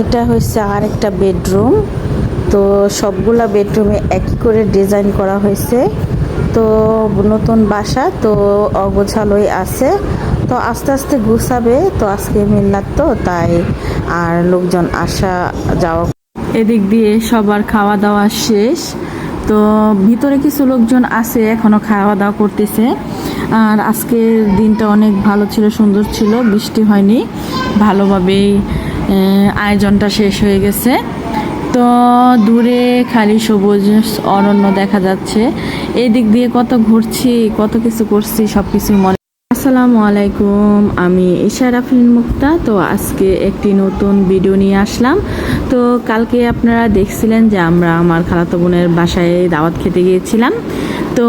এটা হচ্ছে আর একটা বেডরুম। তো সবগুলা বেডরুমে একই করে ডিজাইন করা হয়েছে তো নতুন বাসা, তো অগোছালোই আছে। তো আস্তে আস্তে গুছাবে, তো আজকে মিল্লাত তো, তাই আর লোকজন আসা যাওয়া এদিক দিয়ে সবার খাওয়া দাওয়া শেষ। তো ভিতরে কিছু লোকজন আছে, এখনও খাওয়া দাওয়া করতেছে। আর আজকের দিনটা অনেক ভালো ছিল, সুন্দর ছিল, বৃষ্টি হয়নি। ভালোভাবেই আয়োজনটা শেষ হয়ে গেছে। তো দূরে খালি সবুজ অরণ্য দেখা যাচ্ছে। এই দিক দিয়ে কত ঘুরছি, কত কিছু করছি সব কিছু মনে আসসালামু আলাইকুম, আমি ইশা রাফিন মুক্তা। তো আজকে একটি নতুন ভিডিও নিয়ে আসলাম। তো কালকে আপনারা দেখছিলেন যে আমরা আমার খালাতো বোনের বাসায় দাওয়াত খেতে গিয়েছিলাম। তো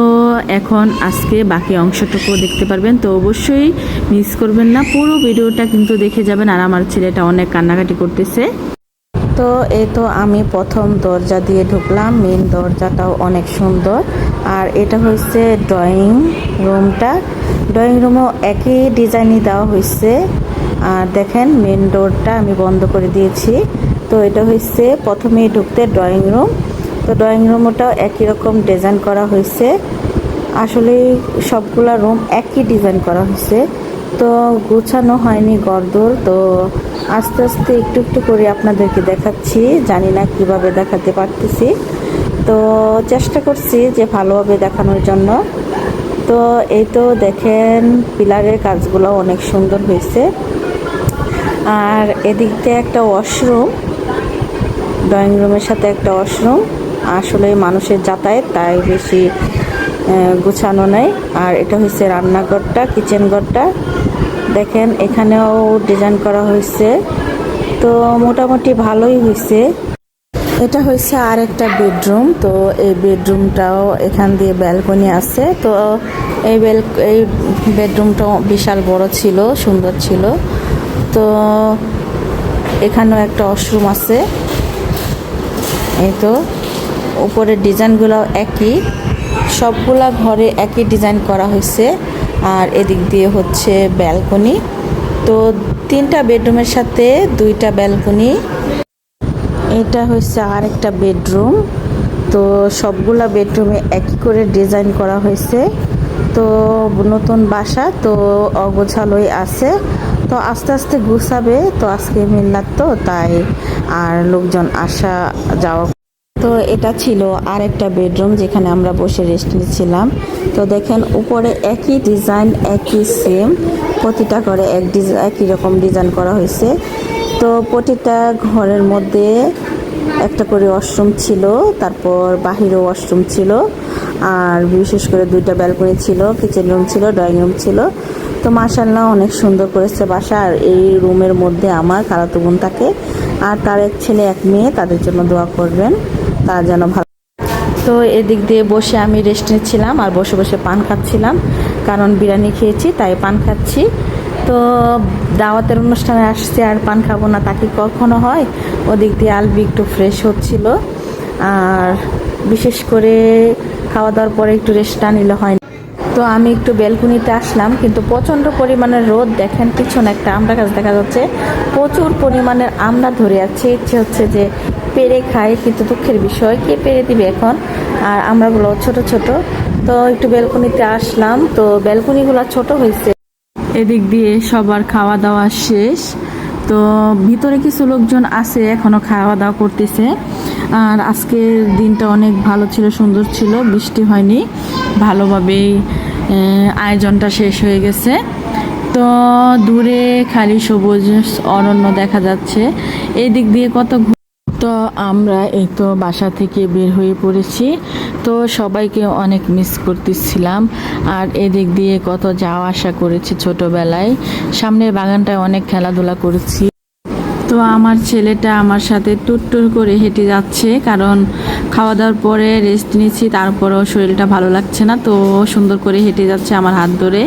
এখন আজকে বাকি অংশটুকু দেখতে পারবেন, তো অবশ্যই মিস করবেন না। পুরো ভিডিওটা কিন্তু দেখে যাবেন আর আমার ছেলেটা অনেক কান্নাকাটি করতেছে। তো এই তো আমি প্রথম দরজা দিয়ে ঢুকলাম মেন দরজাটাও অনেক সুন্দর। আর এটা হচ্ছে ড্রয়িং রুমটা ড্রয়িং রুমও একই ডিজাইনই দেওয়া হয়েছে। আর দেখেন মেন ডোরটা আমি বন্ধ করে দিয়েছি। তো এটা হচ্ছে প্রথমেই ঢুকতে ড্রয়িং রুম তো ড্রয়িং রুমটাও একই রকম ডিজাইন করা হয়েছে। আসলে সবগুলা রুম একই ডিজাইন করা হয়েছে। তো গুছানো হয়নি গরদোর তো আস্তে আস্তে একটু একটু করে আপনাদেরকে দেখাচ্ছি। জানি না কীভাবে দেখাতে পারতেছি। তো চেষ্টা করছি যে ভালোভাবে দেখানোর জন্য। তো এই তো দেখেন, পিলারের কাজগুলো অনেক সুন্দর হয়েছে। আর এদিক দিয়ে একটা ওয়াশরুম ড্রয়িং রুমের সাথে একটা ওয়াশরুম আসলে মানুষের যাতায়াত তাই বেশি গুছানো নেই। আর এটা হচ্ছে রান্নাঘরটা কিচেন ঘরটা। দেখেন, এখানেও ডিজাইন করা হয়েছে তো মোটামুটি ভালোই হয়েছে এটা হচ্ছে আর একটা বেডরুম তো এই বেডরুমটাও এখান দিয়ে ব্যালকনি আছে। তো এই বেল এই বেডরুমটাও বিশাল বড় ছিল, সুন্দর ছিল। তো এখানেও একটা ওয়াশরুম আছে। এই তো। উপরের ডিজাইনগুলো একই। সবগুলা ঘরে একই ডিজাইন করা হয়েছে। আর এদিক দিয়ে হচ্ছে ব্যালকনি। তো তিনটা বেডরুমের সাথে দুইটা ব্যালকনি। এটা হচ্ছে আর একটা বেডরুম। তো সবগুলা বেডরুমে একই করে ডিজাইন করা হয়েছে। তো নতুন বাসা, তো অগোছালোই আছে। তো আস্তে আস্তে গুছাবে। তো আজকে মিল্লাত তো, তাই আর লোকজন আসা যাওয়া তো এটা ছিল আর একটা বেডরুম যেখানে আমরা বসে রেস্ট নিচ্ছিলাম। তো দেখেন, উপরে একই ডিজাইন একই সেম প্রতিটা ঘরে এক ডিজাইন একই রকম ডিজাইন করা হয়েছে। তো প্রতিটা ঘরের মধ্যে একটা করে ওয়াশরুম ছিল, তারপর বাহিরে ওয়াশরুম ছিল, আর বিশেষ করে দুইটা ব্যালকনি ছিল কিচেন রুম ছিল ড্রয়িং রুম ছিল। তো মাসাল্লাহ অনেক সুন্দর করেছে বাসা, আর এই রুমের মধ্যে আমার খালাতো বোন থাকে, আর তার এক ছেলে, এক মেয়ে, তাদের জন্য দোয়া করবেন। তারা যেন ভালো তো এদিক দিয়ে বসে আমি রেস্ট নিচ্ছিলাম আর বসে বসে পান খাচ্ছিলাম। কারণ বিরিয়ানি খেয়েছি, তাই পান খাচ্ছি। তো দাওয়াতের অনুষ্ঠানে আসছে আর পান খাব না তা কি কখনো হয়? ওদিক দিয়ে আলবি একটু ফ্রেশ হচ্ছিল। আর বিশেষ করে খাওয়া দাওয়ার পরে একটু রেস্টটা নিলে হয় না। তো আমি একটু বেলকুনিতে আসলাম, কিন্তু প্রচণ্ড পরিমাণের রোদ দেখেন, পিছনে একটা আমড়া গাছ দেখা যাচ্ছে। প্রচুর পরিমাণের আমড়া ধরে আছে। ইচ্ছে হচ্ছে যে পেরে খাই, কিন্তু দুঃখের বিষয়, কে পেরে দিবে এখন? আর আমরা আমরাগুলো ছোট ছোট। তো একটু বেলকুনিতে আসলাম, তো বেলকুনিগুলো ছোট হয়েছে। এদিক দিয়ে সবার খাওয়া দাওয়া শেষ। তো ভিতরে কিছু লোকজন আছে, এখনও খাওয়া দাওয়া করতেছে। আর আজকের দিনটা অনেক ভালো ছিল, সুন্দর ছিল, বৃষ্টি হয়নি। ভালোভাবেই আয়োজনটা শেষ হয়ে গেছে। তো দূরে খালি সবুজ অরণ্য দেখা যাচ্ছে। এই দিক দিয়ে কত তো আমরা এই তো বাসা থেকে বের হয়ে পড়েছি। তো সবাইকে অনেক মিস করতেছিলাম। আর এদিক দিয়ে কত যাওয়া আসা করেছি ছোটবেলায়। সামনের বাগানটায় অনেক খেলাধুলা করেছি। তো আমার ছেলেটা আমার সাথে টুটটুর করে হেঁটে যাচ্ছে। কারণ খাওয়া দাওয়ার পরে রেস্ট নিচ্ছি, তারপরেও শরীরটা ভালো লাগছে না। তো সুন্দর করে হেঁটে যাচ্ছে আমার হাত ধরে।